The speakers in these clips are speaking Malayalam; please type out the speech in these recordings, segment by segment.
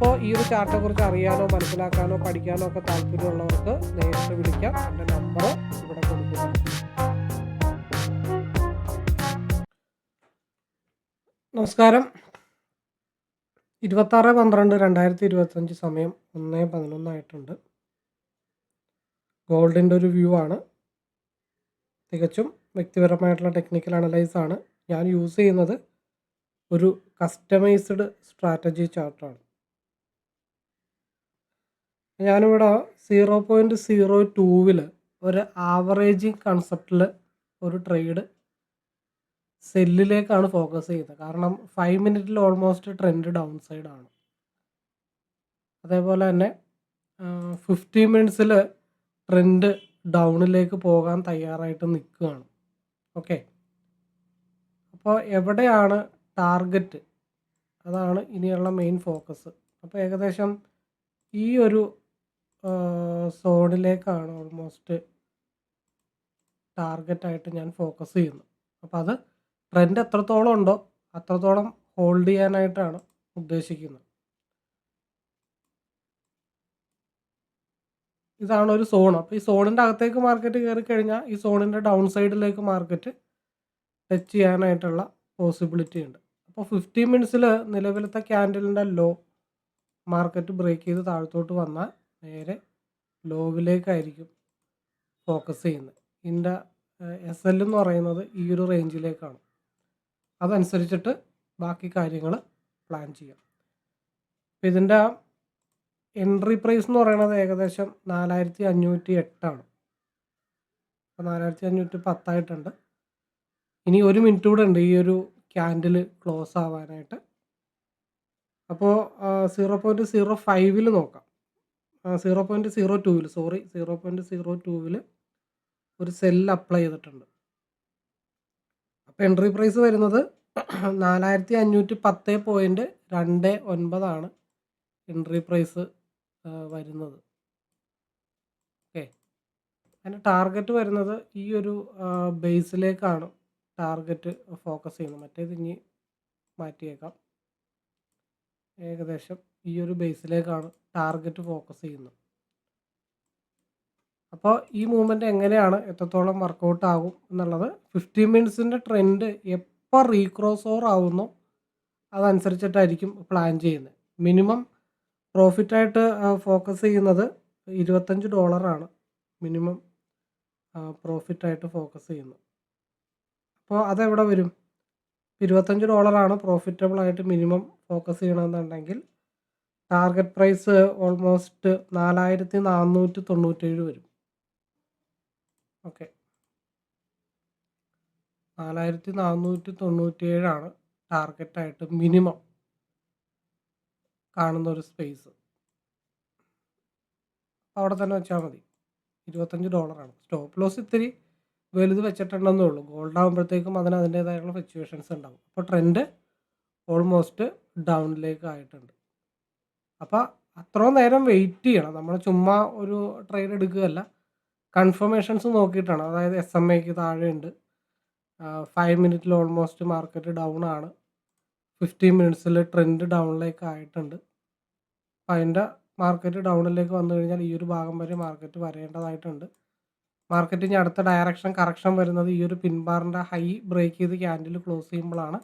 അപ്പോൾ ഈ ഒരു ചാർട്ടിനെ കുറിച്ച് അറിയാനോ മനസ്സിലാക്കാനോ പഠിക്കാനോ ഒക്കെ താല്പര്യമുള്ളവർക്ക് നേരിട്ട് വിളിക്കാം. എന്റെ നമ്പർ ഇവിടെ കൊടുക്കുക നമസ്കാരം. ഇരുപത്താറ് പന്ത്രണ്ട് രണ്ടായിരത്തി ഇരുപത്തഞ്ച് സമയം ഒന്ന് പതിനൊന്നായിട്ടുണ്ട് ഗോൾഡിന്റെ ഒരു വ്യൂ ആണ്. തികച്ചും വ്യക്തിപരമായിട്ടുള്ള ടെക്നിക്കൽ അനലൈസ് ആണ്. ഞാൻ യൂസ് ചെയ്യുന്നത് ഒരു കസ്റ്റമൈസ്ഡ് സ്ട്രാറ്റജി ചാർട്ടാണ് ഞാനിവിടെ സീറോ പോയിന്റ് സീറോ ടൂവിൽ ഒരു ആവറേജിങ് കൺസെപ്റ്റിൽ ഒരു ട്രേഡ് സെല്ലിലേക്കാണ് ഫോക്കസ് ചെയ്തത്. കാരണം ഫൈവ് മിനിറ്റിൽ ഓൾമോസ്റ്റ് ട്രെൻഡ് ഡൗൺ സൈഡാണ് അതേപോലെ തന്നെ ഫിഫ്റ്റി മിനിറ്റ്സിൽ ട്രെൻഡ് ഡൗണിലേക്ക് പോകാൻ തയ്യാറായിട്ട് നിൽക്കുകയാണ്. ഓക്കെ അപ്പോൾ എവിടെയാണ് ടാർഗറ്റ് അതാണ് ഇനിയുള്ള മെയിൻ ഫോക്കസ് അപ്പോൾ ഏകദേശം ഈ ഒരു സോണിലേക്കാണ് ഓൾമോസ്റ്റ് ടാർഗറ്റായിട്ട് ഞാൻ ഫോക്കസ് ചെയ്യുന്നത്. അപ്പോൾ അത് ട്രെൻഡ് എത്രത്തോളം ഉണ്ടോ അത്രത്തോളം ഹോൾഡ് ചെയ്യാനായിട്ടാണ് ഉദ്ദേശിക്കുന്നത്. ഇതാണ് ഒരു സോൺ അപ്പോൾ ഈ സോണിന്റെ അകത്തേക്ക് മാർക്കറ്റ് കയറി കഴിഞ്ഞാൽ ഈ സോണിന്റെ ഡൗൺ സൈഡിലേക്ക് മാർക്കറ്റ് ടച്ച് ചെയ്യാനായിട്ടുള്ള പോസിബിലിറ്റി ഉണ്ട്. അപ്പോൾ ഫിഫ്റ്റി മിനിറ്റ്സിൽ നിലവിലത്തെ ക്യാൻഡലിന്റെ ലോ മാർക്കറ്റ് ബ്രേക്ക് ചെയ്ത് താഴത്തോട്ട് വന്നാൽ നേരെ ലോവിലേക്കായിരിക്കും ഫോക്കസ് ചെയ്യുന്നത്. ഇതിന്റെ എസ് എൽ എന്ന് പറയുന്നത് ഈ ഒരു റേഞ്ചിലേക്കാണ് അതനുസരിച്ചിട്ട് ബാക്കി കാര്യങ്ങൾ പ്ലാൻ ചെയ്യാം. അപ്പോൾ ഇതിന്റെ എൻട്രി പ്രൈസ് എന്ന് പറയുന്നത് ഏകദേശം നാലായിരത്തി അഞ്ഞൂറ്റി എട്ടാണ് അപ്പോൾ നാലായിരത്തി അഞ്ഞൂറ്റി പത്തായിട്ടുണ്ട് ഇനി ഒരു മിനിറ്റ് കൂടെ ഉണ്ട് ഈ ഒരു ക്യാൻഡിൽ ക്ലോസ് ആവാനായിട്ട്. അപ്പോൾ സീറോ പോയിന്റ് സീറോ ഫൈവിൽ നോക്കാം. സീറോ പോയിന്റ് സീറോ ടൂവിൽ സോറി സീറോ പോയിന്റ് സീറോ ടൂവിൽ ഒരു സെല്ല് അപ്ലൈ ചെയ്തിട്ടുണ്ട്. അപ്പോൾ എൻട്രി പ്രൈസ് വരുന്നത് നാലായിരത്തി അഞ്ഞൂറ്റി പത്ത് പോയിന്റ് രണ്ട് ഒൻപതാണ് എൻട്രി പ്രൈസ് വരുന്നത്. ഓക്കെ. അതിന്റെ ടാർഗറ്റ് വരുന്നത് ഈ ഒരു ബേസിലേക്കാണ് ടാർഗറ്റ് ഫോക്കസ് ചെയ്യുന്നത്. മറ്റേത് ഇനി മാറ്റിയേക്കാം. ഏകദേശം ഈ ഒരു ബേസിലേക്കാണ് ടാർഗറ്റ് ഫോക്കസ് ചെയ്യുന്നത്. അപ്പോൾ ഈ മൂവ്മെന്റ് എങ്ങനെയാണ് എത്രത്തോളം വർക്കൗട്ട് ആകും എന്നുള്ളത് ഫിഫ്റ്റി മിനിറ്റ്സിന്റെ ട്രെൻഡ് എപ്പോൾ റീക്രോസ് ഓവർ ആവുന്നോ അതനുസരിച്ചിട്ടായിരിക്കും പ്ലാൻ ചെയ്യുന്നത്. മിനിമം പ്രോഫിറ്റായിട്ട് ഫോക്കസ് ചെയ്യുന്നത് ഇരുപത്തഞ്ച് ഡോളറാണ് മിനിമം പ്രോഫിറ്റായിട്ട് ഫോക്കസ് ചെയ്യുന്നത്. അപ്പോൾ അതെവിടെ വരും? ഇരുപത്തഞ്ച് ഡോളറാണ് പ്രോഫിറ്റബിളായിട്ട് മിനിമം ഫോക്കസ് ചെയ്യണമെന്നുണ്ടെങ്കിൽ ടാർഗറ്റ് പ്രൈസ് ഓൾമോസ്റ്റ് നാലായിരത്തി നാനൂറ്റി തൊണ്ണൂറ്റേഴ് വരും. ഓക്കെ. നാലായിരത്തി നാനൂറ്റി തൊണ്ണൂറ്റിയേഴാണ് ടാർഗറ്റായിട്ട് മിനിമം കാണുന്ന ഒരു സ്പേസ് അവിടെ തന്നെ വെച്ചാൽ മതി. ഇരുപത്തഞ്ച് ഡോളറാണ്. സ്റ്റോപ്പ് ലോസ് ഇത്തിരി വലുത് വെച്ചിട്ടുണ്ടെന്നേ ഉള്ളൂ. ഗോൾഡ് ആകുമ്പോഴത്തേക്കും അതിന് അതിന്റേതായിട്ടുള്ള ഫ്ലക്ച്വേഷൻസ് ഉണ്ടാകും അപ്പോൾ ട്രെൻഡ് ഓൾമോസ്റ്റ് ഡൗണിലേക്ക് ആയിട്ടുണ്ട്. അപ്പോൾ അത്ര നേരം വെയിറ്റ് ചെയ്യണം. നമ്മൾ ചുമ്മാ ഒരു ട്രേഡ് എടുക്കുകയല്ല. കൺഫർമേഷൻസ് നോക്കിയിട്ടാണ്. അതായത് എസ് എം എക്ക് താഴെയുണ്ട്. ഫൈവ് മിനിറ്റിൽ ഓൾമോസ്റ്റ് മാർക്കറ്റ് ഡൗൺ ആണ്. ഫിഫ്റ്റീൻ മിനിറ്റ്സിൽ ട്രെൻഡ് ഡൗണിലേക്ക് ആയിട്ടുണ്ട്. അപ്പം അതിന്റെ മാർക്കറ്റ് ഡൗണിലേക്ക് വന്നു കഴിഞ്ഞാൽ ഈ ഒരു ഭാഗം വരെ മാർക്കറ്റ് വരേണ്ടതായിട്ടുണ്ട്. മാർക്കറ്റിന് അടുത്ത ഡയറക്ഷൻ കറക്ഷൻ വരുന്നത് ഈ ഒരു പിൻബാറിന്റെ ഹൈ ബ്രേക്ക് ചെയ്ത് ക്യാൻഡിൽ ക്ലോസ് ചെയ്യുമ്പോഴാണ്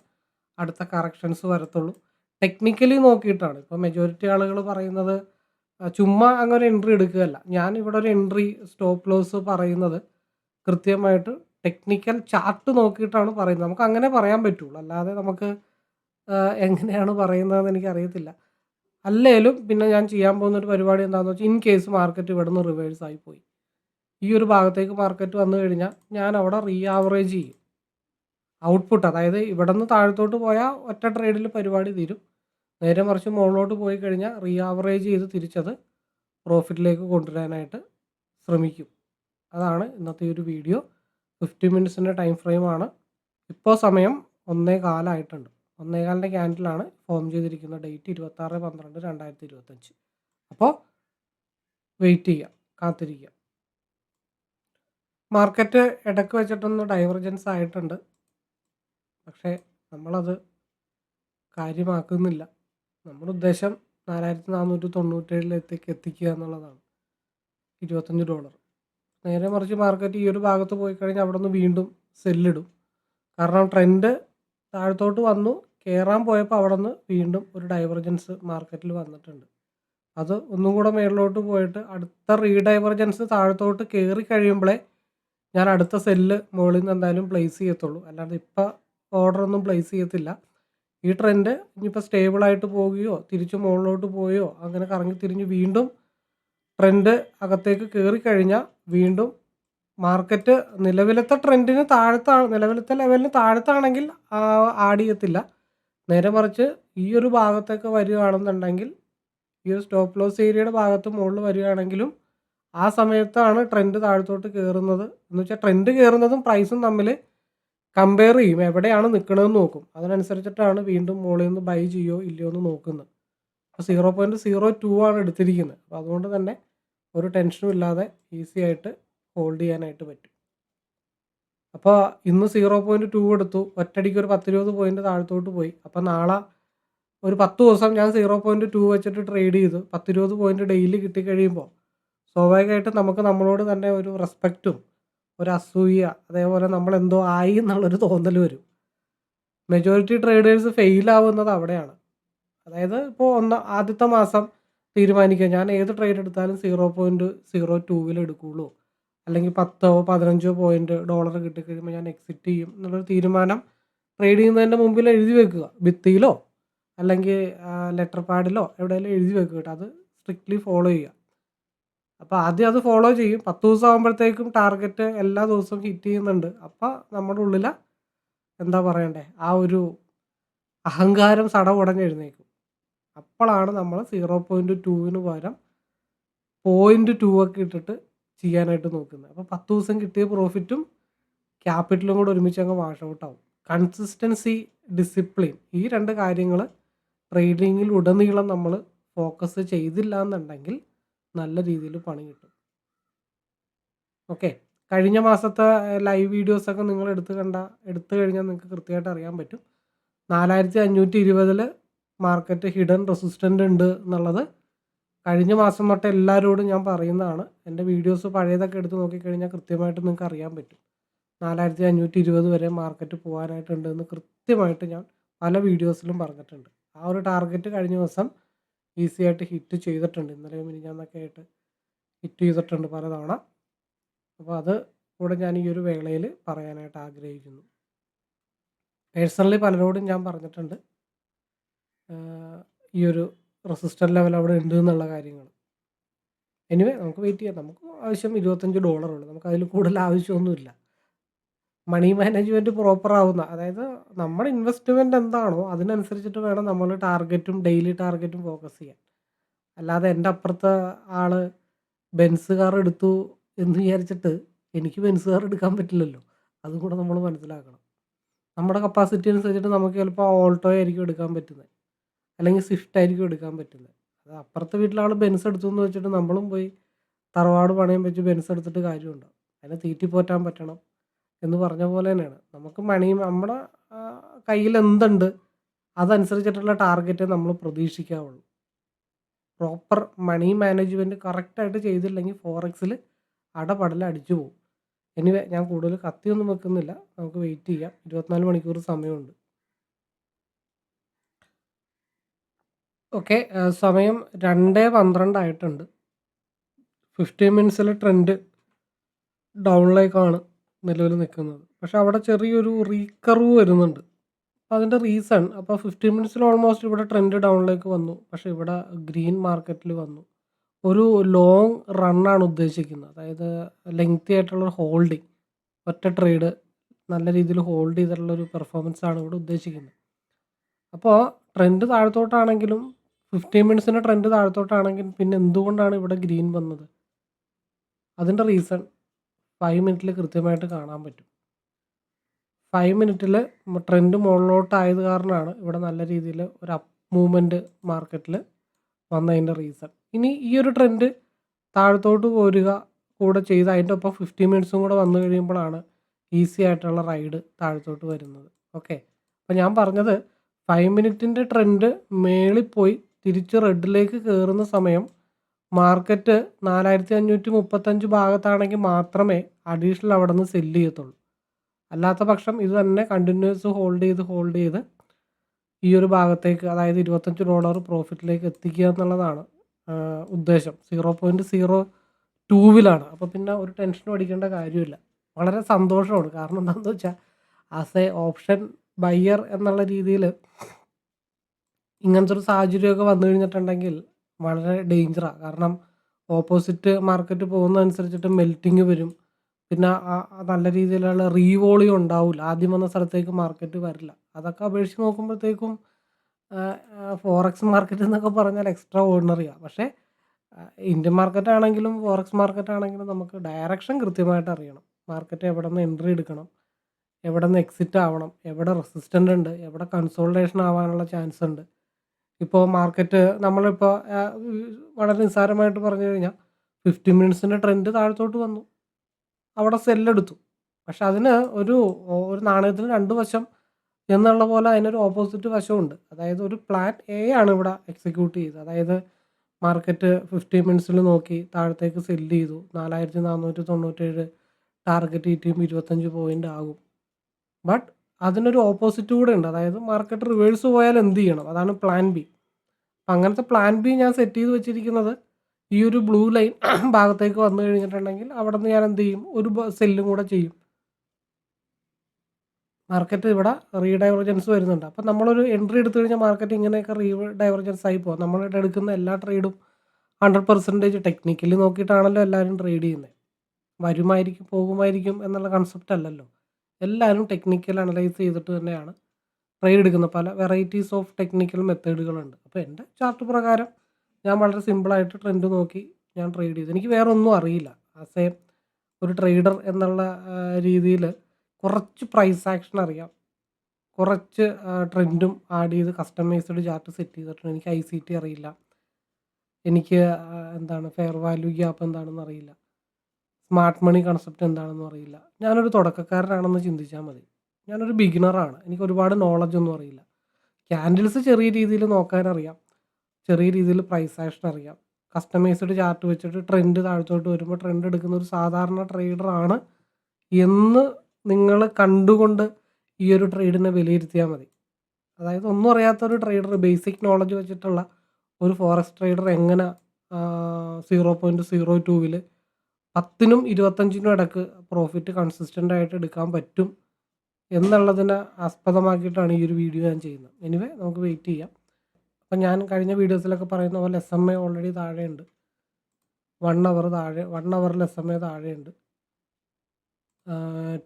അടുത്ത കറക്ഷൻസ് വരത്തുള്ളൂ. ടെക്നിക്കലി നോക്കിയിട്ടാണ് ഇപ്പോൾ മെജോറിറ്റി ആളുകൾ പറയുന്നത് ചുമ്മാ അങ്ങനെ ഒരു എൻട്രി എടുക്കുകയല്ല. ഞാൻ ഇവിടെ ഒരു എൻട്രി സ്റ്റോപ്പ് ലോസ് പറയുന്നത് കൃത്യമായിട്ട് ടെക്നിക്കൽ ചാർട്ട് നോക്കിയിട്ടാണ് പറയുന്നത്. നമുക്ക് അങ്ങനെ പറയാൻ പറ്റുള്ളൂ. അല്ലാതെ നമുക്ക് എങ്ങനെയാണ് പറയുന്നതെന്ന് എനിക്കറിയത്തില്ല. അല്ലേലും പിന്നെ ഞാൻ ചെയ്യാൻ പോകുന്ന ഒരു പരിപാടി എന്താണെന്ന് വെച്ചാൽ ഇൻ കേസ് മാർക്കറ്റ് ഇവിടുന്ന് റിവേഴ്സ് ആയി പോയി. ഈ ഒരു ഭാഗത്തേക്ക് മാർക്കറ്റ് വന്നു കഴിഞ്ഞാൽ ഞാൻ അവിടെ റീ ആവറേജ് ചെയ്യും. ഔട്ട്പുട്ട് അതായത് ഇവിടെ നിന്ന് താഴത്തോട്ട് പോയാൽ ഒറ്റ ട്രേഡിൽ പരിപാടി തീരും. നേരെ മറിച്ച് മുകളിലോട്ട് പോയി കഴിഞ്ഞാൽ റീ ആവറേജ് ചെയ്ത് തിരിച്ചത് പ്രോഫിറ്റിലേക്ക് കൊണ്ടുവരാനായിട്ട് ശ്രമിക്കും. അതാണ് ഇന്നത്തെ ഒരു വീഡിയോ. 50 മിനിറ്റ്സിന്റെ ടൈം ഫ്രെയിമാണ്. ഇപ്പോൾ സമയം 1:15 ആയിട്ടുണ്ട്. 1:15ന്റെ ക്യാൻഡിലാണ് ഫോം ചെയ്തിരിക്കുന്ന ഡേറ്റ് 26/12/2025. അപ്പോൾ വെയിറ്റ് ചെയ്യുക. കാത്തിരിക്കുക. മാർക്കറ്റ് ഇടയ്ക്ക് വെച്ചിട്ടൊന്ന് ഡൈവർജൻസ് ആയിട്ടുണ്ട്. പക്ഷേ നമ്മളത് കാര്യമാക്കുന്നില്ല. നമ്മുടെ ഉദ്ദേശം 4497 എത്തിക്കുക എന്നുള്ളതാണ്. $25. നേരെ മറിച്ച് മാർക്കറ്റ് ഈ ഒരു ഭാഗത്ത് പോയി കഴിഞ്ഞാൽ അവിടെ നിന്ന് വീണ്ടും സെല്ലിടും. കാരണം ട്രെൻഡ് താഴത്തോട്ട് വന്നു. കയറാൻ പോയപ്പോൾ അവിടെ നിന്ന് വീണ്ടും ഒരു ഡൈവർജൻസ് മാർക്കറ്റിൽ വന്നിട്ടുണ്ട്. അത് ഒന്നും കൂടെ മേളിലോട്ട് പോയിട്ട് അടുത്ത റീഡൈവർജൻസ് താഴത്തോട്ട് കയറി കഴിയുമ്പോഴേ ഞാൻ അടുത്ത സെല്ല് മുകളിൽ നിന്ന് എന്തായാലും പ്ലേസ് ചെയ്യത്തുള്ളൂ. അല്ലാതെ ഇപ്പം ഓർഡർ ഒന്നും പ്ലേസ് ചെയ്യത്തില്ല. ഈ ട്രെൻഡ് ഇനിയിപ്പോൾ സ്റ്റേബിളായിട്ട് പോവുകയോ തിരിച്ച് മുകളിലോട്ട് പോയോ അങ്ങനെ കറങ്ങി തിരിഞ്ഞ് വീണ്ടും ട്രെൻഡ് അകത്തേക്ക് കേറി കഴിഞ്ഞാൽ വീണ്ടും മാർക്കറ്റ് നിലവിലത്തെ ട്രെൻഡിന് താഴത്താണ് നിലവിലത്തെ ലെവലിന് താഴത്താണെങ്കിൽ ആഡ് ചെയ്യത്തില്ല. നേരെ മറിച്ച് ഈ ഒരു ഭാഗത്തൊക്കെ വരികയാണെന്നുണ്ടെങ്കിൽ ഈ ഒരു സ്റ്റോപ്പ് ലോസ് ഏരിയയുടെ ഭാഗത്ത് മുകളിൽ വരികയാണെങ്കിലും ആ സമയത്താണ് ട്രെൻഡ് താഴത്തോട്ട് കയറുന്നത് എന്ന് വെച്ചാൽ ട്രെൻഡ് കയറുന്നതും പ്രൈസും തമ്മിൽ കമ്പയർ ചെയ്യും. എവിടെയാണ് നിൽക്കണതെന്ന് നോക്കും. അതിനനുസരിച്ചിട്ടാണ് വീണ്ടും മുകളിൽ നിന്ന് ബൈ ചെയ്യോ ഇല്ലയോ എന്ന് നോക്കുന്നത്. അപ്പോൾ 0.02 ആണ് എടുത്തിരിക്കുന്നത്. അപ്പോൾ അതുകൊണ്ട് തന്നെ ഒരു ടെൻഷനും ഇല്ലാതെ ഈസി ആയിട്ട് ഹോൾഡ് ചെയ്യാനായിട്ട് പറ്റും. അപ്പോൾ ഇന്ന് 0.2 എടുത്തു. ഒറ്റടിക്ക് ഒരു 10, 20 പോയിന്റ് താഴത്തോട്ട് പോയി. അപ്പോൾ നാളെ ഒരു 10 ദിവസം ഞാൻ 0.2 വെച്ചിട്ട് ട്രേഡ് ചെയ്തു. 10, 20 പോയിന്റ് ഡെയിലി കിട്ടിക്കഴിയുമ്പോൾ സ്വാഭാവികമായിട്ടും നമുക്ക് നമ്മളോട് തന്നെ ഒരു റെസ്പെക്റ്റും ഒരു അസൂയ അതേപോലെ നമ്മൾ എന്തോ ആയി എന്നുള്ളൊരു തോന്നൽ വരും. മെജോറിറ്റി ട്രേഡേഴ്സ് ഫെയിലാവുന്നത് അവിടെയാണ്. അതായത് ഇപ്പോൾ ഒന്ന് ആദ്യത്തെ മാസം തീരുമാനിക്കുക ഞാൻ ഏത് ട്രേഡ് എടുത്താലും സീറോ പോയിന്റ് സീറോ ടൂവിൽ എടുക്കുകയുള്ളൂ അല്ലെങ്കിൽ പത്തോ പതിനഞ്ചോ പോയിന്റ് ഡോളർ കിട്ടിക്കഴിയുമ്പോൾ ഞാൻ എക്സിറ്റ് ചെയ്യും എന്നുള്ളൊരു തീരുമാനം ട്രേഡ് ചെയ്യുന്നതിന്റെ മുമ്പിൽ എഴുതി വെക്കുക. ഭിത്തിയിലോ അല്ലെങ്കിൽ ലെറ്റർ പാഡിലോ എവിടെയെങ്കിലും എഴുതി വെക്കുക കേട്ടോ. അത് സ്ട്രിക്ട്ലി ഫോളോ ചെയ്യുക. അപ്പോൾ ആദ്യം അത് ഫോളോ ചെയ്യും. 10 ദിവസം ആകുമ്പോഴത്തേക്കും ടാർഗറ്റ് എല്ലാ ദിവസവും ഹിറ്റ് ചെയ്യുന്നുണ്ട്. അപ്പോൾ നമ്മുടെ ഉള്ളിൽ എന്താ പറയണ്ടേ ആ ഒരു അഹങ്കാരം സട ഉടഞ്ഞെഴുന്നേക്കും അപ്പോഴാണ് നമ്മൾ 0.2ന് പകരം 0.2 ഒക്കെ ഇട്ടിട്ട് ചെയ്യാനായിട്ട് നോക്കുന്നത്. അപ്പോൾ 10 ദിവസം കിട്ടിയ പ്രോഫിറ്റും ക്യാപിറ്റലും കൂടെ ഒരുമിച്ച് അങ്ങ് വാഷ് ഔട്ട് ആവും. കൺസിസ്റ്റൻസി, ഡിസിപ്ലിൻ ഈ രണ്ട് കാര്യങ്ങൾ ട്രേഡിങ്ങിൽ ഉടനീളം നമ്മൾ ഫോക്കസ് ചെയ്തില്ല എന്നുണ്ടെങ്കിൽ നല്ല രീതിയിൽ പണി കിട്ടും. ഓക്കെ. കഴിഞ്ഞ മാസത്തെ ലൈവ് വീഡിയോസ് ഒക്കെ നിങ്ങൾ എടുത്ത് കണ്ട എടുത്തു കഴിഞ്ഞാൽ നിങ്ങൾക്ക് കൃത്യമായിട്ട് അറിയാൻ പറ്റും. 4520ൽ മാർക്കറ്റ് ഹിഡൻ റെസിസ്റ്റന്റ് ഉണ്ട് എന്നുള്ളത് കഴിഞ്ഞ മാസം തൊട്ട് എല്ലാവരോടും ഞാൻ പറയുന്നതാണ്. എന്റെ വീഡിയോസ് പഴയതൊക്കെ എടുത്ത് നോക്കിക്കഴിഞ്ഞാൽ കൃത്യമായിട്ട് നിങ്ങൾക്ക് അറിയാൻ പറ്റും. 4520 വരെ മാർക്കറ്റ് പോകാനായിട്ടുണ്ട് എന്ന് കൃത്യമായിട്ട് ഞാൻ പല വീഡിയോസിലും പറഞ്ഞിട്ടുണ്ട്. ആ ഒരു ടാർഗറ്റ് കഴിഞ്ഞ ദിവസം ഈസി ആയിട്ട് ഹിറ്റ് ചെയ്തിട്ടുണ്ട്. ഇന്നലെ മിനിഞ്ഞാന്നൊക്കെ ആയിട്ട് ഹിറ്റ് ചെയ്തിട്ടുണ്ട് പലതവണ. അപ്പോൾ അത് കൂടെ ഞാൻ ഈ ഒരു വേളയിൽ പറയാനായിട്ട് ആഗ്രഹിക്കുന്നു. പേഴ്സണലി പലരോടും ഞാൻ പറഞ്ഞിട്ടുണ്ട്. ഈ ഒരു റെസിസ്റ്റർ ലെവൽ അവിടെ ഉണ്ട് എന്നുള്ള കാര്യങ്ങൾ. എനിവേ നമുക്ക് വെയിറ്റ് ചെയ്യാം. നമുക്ക് ആവശ്യം $25 ഉള്ളൂ. നമുക്ക് അതിൽ കൂടുതൽ ആവശ്യമൊന്നുമില്ല. മണി മാനേജ്മെന്റ് പ്രോപ്പർ ആവുന്ന അതായത് നമ്മുടെ ഇൻവെസ്റ്റ്മെന്റ് എന്താണോ അതിനനുസരിച്ചിട്ട് വേണം നമ്മൾ ടാർഗറ്റും ഡെയിലി ടാർഗറ്റും ഫോക്കസ് ചെയ്യാൻ. അല്ലാതെ എന്റെ അപ്പുറത്തെ ആൾ ബെൻസ് കാർ എടുത്തു എന്ന് വിചാരിച്ചിട്ട് എനിക്ക് ബെൻസ് കാർ എടുക്കാൻ പറ്റില്ലല്ലോ. അതും കൂടെ നമ്മൾ മനസ്സിലാക്കണം. നമ്മുടെ കപ്പാസിറ്റി അനുസരിച്ചിട്ട് നമുക്ക് ചിലപ്പോൾ ഓൾട്ടോ ആയിരിക്കും എടുക്കാൻ പറ്റുന്നത്. അല്ലെങ്കിൽ സ്വിഫ്റ്റ് ആയിരിക്കും എടുക്കാൻ പറ്റുന്നത്. അത് അപ്പുറത്തെ വീട്ടിലാൾ ബെൻസ് എടുത്തു എന്ന് വെച്ചിട്ട് നമ്മളും പോയി തറവാട് പണയം വെച്ച് ബെൻസ് എടുത്തിട്ട് കാര്യമുണ്ടോ? അതിനെ തീറ്റിപ്പോറ്റാൻ പറ്റണം എന്ന് പറഞ്ഞ പോലെ തന്നെയാണ്. നമുക്ക് മണി നമ്മുടെ കയ്യിൽ എന്തുണ്ട് അതനുസരിച്ചിട്ടുള്ള ടാർഗറ്റ് നമ്മൾ പ്രതീക്ഷിക്കാവുള്ളൂ. പ്രോപ്പർ മണി മാനേജ്മെന്റ് കറക്റ്റായിട്ട് ചെയ്തില്ലെങ്കിൽ ഫോറക്സിൽ അടപടല അടിച്ചു പോകും. എനിവേ ഞാൻ കൂടുതൽ കത്തിയൊന്നും വെക്കുന്നില്ല. നമുക്ക് വെയിറ്റ് ചെയ്യാം. 24 മണിക്കൂർ സമയമുണ്ട്. ഓക്കെ. സമയം സമയം 2:12 ആയിട്ടുണ്ട്. 15 മിനിറ്റ്സിലെ ട്രെൻഡ് ഡൗണിലേക്കാണ് നിലവിൽ നിൽക്കുന്നത്. പക്ഷെ അവിടെ ചെറിയൊരു റീകർവ് വരുന്നുണ്ട്. അപ്പോൾ അതിന്റെ റീസൺ അപ്പോൾ 15 മിനിറ്റ്സിൽ ഓൾമോസ്റ്റ് ഇവിടെ ട്രെൻഡ് ഡൗണിലേക്ക് വന്നു. പക്ഷേ ഇവിടെ ഗ്രീൻ മാർക്കറ്റിൽ വന്നു. ഒരു ലോങ് റണ്ണാണ് ഉദ്ദേശിക്കുന്നത്. അതായത് ലെങ്തി ആയിട്ടുള്ള ഹോൾഡിങ്. ഒറ്റ ട്രേഡ് നല്ല രീതിയിൽ ഹോൾഡ് ചെയ്തിട്ടുള്ള ഒരു പെർഫോമൻസ് ആണ് ഇവിടെ ഉദ്ദേശിക്കുന്നത്. അപ്പോൾ ട്രെൻഡ് താഴത്തോട്ടാണെങ്കിലും 15 മിനിറ്റ്സിന്റെ ട്രെൻഡ് താഴത്തോട്ടാണെങ്കിലും പിന്നെ എന്തുകൊണ്ടാണ് ഇവിടെ ഗ്രീൻ വന്നത്? അതിന്റെ റീസൺ 5 മിനിറ്റിൽ കൃത്യമായിട്ട് കാണാൻ പറ്റും. ഫൈവ് മിനിറ്റിൽ ട്രെൻഡ് മുകളിലോട്ടായത് കാരണമാണ് ഇവിടെ നല്ല രീതിയിൽ ഒരു അപ്പ് മൂവ്മെന്റ് മാർക്കറ്റിൽ വന്നതിന്റെ റീസൺ. ഇനി ഈ ഒരു ട്രെൻഡ് താഴത്തോട്ട് പോരുക കൂടെ ചെയ്ത് അതിന്റെ ഒപ്പം 15 മിനിറ്റ്സും കൂടെ വന്നു കഴിയുമ്പോഴാണ് ഈസി ആയിട്ടുള്ള റൈഡ് താഴത്തോട്ട് വരുന്നത്. ഓക്കെ. അപ്പോൾ ഞാൻ പറഞ്ഞത് ഫൈവ് മിനിറ്റിന്റെ ട്രെൻഡ് മേളിൽ പോയി തിരിച്ച് റെഡിലേക്ക് കയറുന്ന സമയം മാർക്കറ്റ് 4535 ഭാഗത്താണെങ്കിൽ മാത്രമേ അഡീഷണൽ അവിടെ നിന്ന് സെല്ല് ചെയ്യത്തുള്ളൂ. അല്ലാത്ത പക്ഷം ഇത് തന്നെ കണ്ടിന്യൂസ് ഹോൾഡ് ചെയ്ത് ഹോൾഡ് ചെയ്ത് ഈ ഒരു ഭാഗത്തേക്ക് അതായത് $25 പ്രോഫിറ്റിലേക്ക് എത്തിക്കുക എന്നുള്ളതാണ് ഉദ്ദേശം സീറോ പോയിന്റ് സീറോ ടൂവിലാണ് അപ്പോൾ പിന്നെ ഒരു ടെൻഷനും അടിക്കേണ്ട കാര്യമില്ല. വളരെ സന്തോഷമാണ്. കാരണം എന്താണെന്ന് വെച്ചാൽ ആസ് എ ഓപ്ഷൻ ബയ്യർ എന്നുള്ള രീതിയിൽ ഇങ്ങനത്തെ ഒരു സാഹചര്യമൊക്കെ വന്നു കഴിഞ്ഞിട്ടുണ്ടെങ്കിൽ വളരെ ഡേഞ്ചറാണ്. കാരണം ഓപ്പോസിറ്റ് മാർക്കറ്റ് പോകുന്ന പോകുന്നതനുസരിച്ചിട്ട് മെൽറ്റിങ് വരും. പിന്നെ നല്ല രീതിയിലുള്ള റീവോളിയം ഉണ്ടാവില്ല. ആദ്യം വന്ന സ്ഥലത്തേക്ക് മാർക്കറ്റ് വരില്ല. അതൊക്കെ അപേക്ഷിച്ച് നോക്കുമ്പോഴത്തേക്കും ഫോറക്സ് മാർക്കറ്റ് എന്നൊക്കെ പറഞ്ഞാൽ എക്സ്ട്രാ ഓർഡിനറിയാണ്. പക്ഷേ ഇന്ത്യൻ മാർക്കറ്റ് ആണെങ്കിലും ഫോറക്സ് മാർക്കറ്റ് ആണെങ്കിലും നമുക്ക് ഡയറക്ഷൻ കൃത്യമായിട്ട് അറിയണം. മാർക്കറ്റ് എവിടെ നിന്ന് എൻട്രി എടുക്കണം, എവിടെ നിന്ന് എക്സിറ്റ് ആവണം, എവിടെ റെസിസ്റ്റന്റ് ഉണ്ട്, എവിടെ കൺസോൾട്ടേഷൻ ആവാനുള്ള ചാൻസ് ഉണ്ട്. ഇപ്പോൾ മാർക്കറ്റ് നമ്മളിപ്പോൾ വളരെ നിസ്സാരമായിട്ട് പറഞ്ഞു കഴിഞ്ഞാൽ 15 മിനിറ്റ്സിന്റെ ട്രെൻഡ് താഴത്തോട്ട് വന്നു. അവിടെ സെല്ലെടുത്തു. പക്ഷെ അതിന് ഒരു ഒരു നാണയത്തിന് രണ്ട് വശം എന്നുള്ള പോലെ അതിനൊരു ഓപ്പോസിറ്റ് വശമുണ്ട്. അതായത് ഒരു പ്ലാൻ എ ആണ് ഇവിടെ എക്സിക്യൂട്ട് ചെയ്തത്. അതായത് മാർക്കറ്റ് 15 മിനിറ്റ്സിൽ നോക്കി താഴത്തേക്ക് സെല്ല് ചെയ്തു. 4497 ടാർഗറ്റ് ഹിറ്റ് ചെയ്യുമ്പോൾ 25 പോയിന്റ് ആകും. ബട്ട് അതിനൊരു ഓപ്പോസിറ്റ് കൂടെ ഉണ്ട്. അതായത് മാർക്കറ്റ് റിവേഴ്സ് പോയാൽ എന്ത് ചെയ്യണം? അതാണ് പ്ലാൻ ബി. അങ്ങനത്തെ പ്ലാൻ ബി ഞാൻ സെറ്റ് ചെയ്ത് വെച്ചിരിക്കുന്നത് ഈ ഒരു ബ്ലൂ ലൈൻ ഭാഗത്തേക്ക് വന്നു കഴിഞ്ഞിട്ടുണ്ടെങ്കിൽ അവിടെ നിന്ന് ഞാൻ എന്ത് ചെയ്യും? ഒരു സെല്ലും കൂടെ ചെയ്യും. മാർക്കറ്റ് ഇവിടെ റീഡൈവർജൻസ് വരുന്നുണ്ട്. അപ്പം നമ്മളൊരു എൻട്രി എടുത്തു കഴിഞ്ഞാൽ മാർക്കറ്റ് ഇങ്ങനെയൊക്കെ റീഡൈവർജൻസ് ആയി പോകും. നമ്മളിവിടെ എടുക്കുന്ന എല്ലാ ട്രേഡും 100% ടെക്നിക്കലി നോക്കിയിട്ടാണല്ലോ എല്ലാവരും ട്രേഡ് ചെയ്യുന്നത്. വരുമായിരിക്കും പോകുമായിരിക്കും എന്നുള്ള കൺസെപ്റ്റ് അല്ലല്ലോ. എല്ലാവരും ടെക്നിക്കൽ അനലൈസ് ചെയ്തിട്ട് തന്നെയാണ് ട്രേഡ് എടുക്കുന്ന പല വെറൈറ്റീസ് ഓഫ് ടെക്നിക്കൽ മെത്തേഡുകളുണ്ട്. അപ്പോൾ എന്റെ ചാർട്ട് പ്രകാരം ഞാൻ വളരെ സിമ്പിളായിട്ട് ട്രെൻഡ് നോക്കി ഞാൻ ട്രേഡ് ചെയ്തു. എനിക്ക് വേറെ ഒന്നും അറിയില്ല. ആസ് എ ഒരു ട്രേഡർ എന്നുള്ള രീതിയിൽ കുറച്ച് പ്രൈസ് ആക്ഷൻ അറിയാം. കുറച്ച് ട്രെൻഡും ആഡ് ചെയ്ത് കസ്റ്റമൈസ്ഡ് ചാർട്ട് സെറ്റ് ചെയ്തിട്ടുണ്ട്. എനിക്ക് ഐ സി ടി അറിയില്ല. എനിക്ക് എന്താണ് ഫെയർ വാല്യൂ ഗ്യാപ്പ് എന്താണെന്ന് അറിയില്ല. സ്മാർട്ട് മണി കൺസെപ്റ്റ് എന്താണെന്ന് അറിയില്ല. ഞാനൊരു തുടക്കക്കാരനാണെന്ന് ചിന്തിച്ചാൽ മതി. ഞാനൊരു ബിഗിനറാണ്. എനിക്ക് ഒരുപാട് നോളജ് ഒന്നും അറിയില്ല. ക്യാൻഡിൽസ് ചെറിയ രീതിയിൽ നോക്കാൻ അറിയാം. ചെറിയ രീതിയിൽ പ്രൈസ് ആക്ഷൻ അറിയാം. കസ്റ്റമൈസ്ഡ് ചാർട്ട് വെച്ചിട്ട് ട്രെൻഡ് താഴ്ത്തോട്ട് വരുമ്പോൾ ട്രെൻഡ് എടുക്കുന്ന ഒരു സാധാരണ ട്രേഡറാണ് എന്ന് നിങ്ങൾ കണ്ടുകൊണ്ട് ഈ ഒരു ട്രേഡിനെ വിലയിരുത്തിയാൽ മതി. അതായത് ഒന്നും അറിയാത്ത ഒരു ട്രേഡർ ബേസിക് നോളജ് വെച്ചിട്ടുള്ള ഒരു ഫോറസ്റ്റ് ട്രേഡർ എങ്ങനെ സീറോ പോയിന്റ് സീറോ ടൂവിൽ പത്തിനും ഇരുപത്തഞ്ചിനും ഇടയ്ക്ക് പ്രോഫിറ്റ് കൺസിസ്റ്റന്റ് ആയിട്ട് എടുക്കാൻ പറ്റും എന്നുള്ളതിനെ ആസ്പദമാക്കിയിട്ടാണ് ഈ ഒരു വീഡിയോ ഞാൻ ചെയ്യുന്നത്. എനിവേ നമുക്ക് വെയിറ്റ് ചെയ്യാം. അപ്പം ഞാൻ കഴിഞ്ഞ വീഡിയോസിലൊക്കെ പറയുന്ന പോലെ എസ് എം എ ഓൾറെഡി താഴെയുണ്ട്. വൺ അവർ താഴെ വൺ അവറിൽ എസ് എം എ താഴെയുണ്ട്.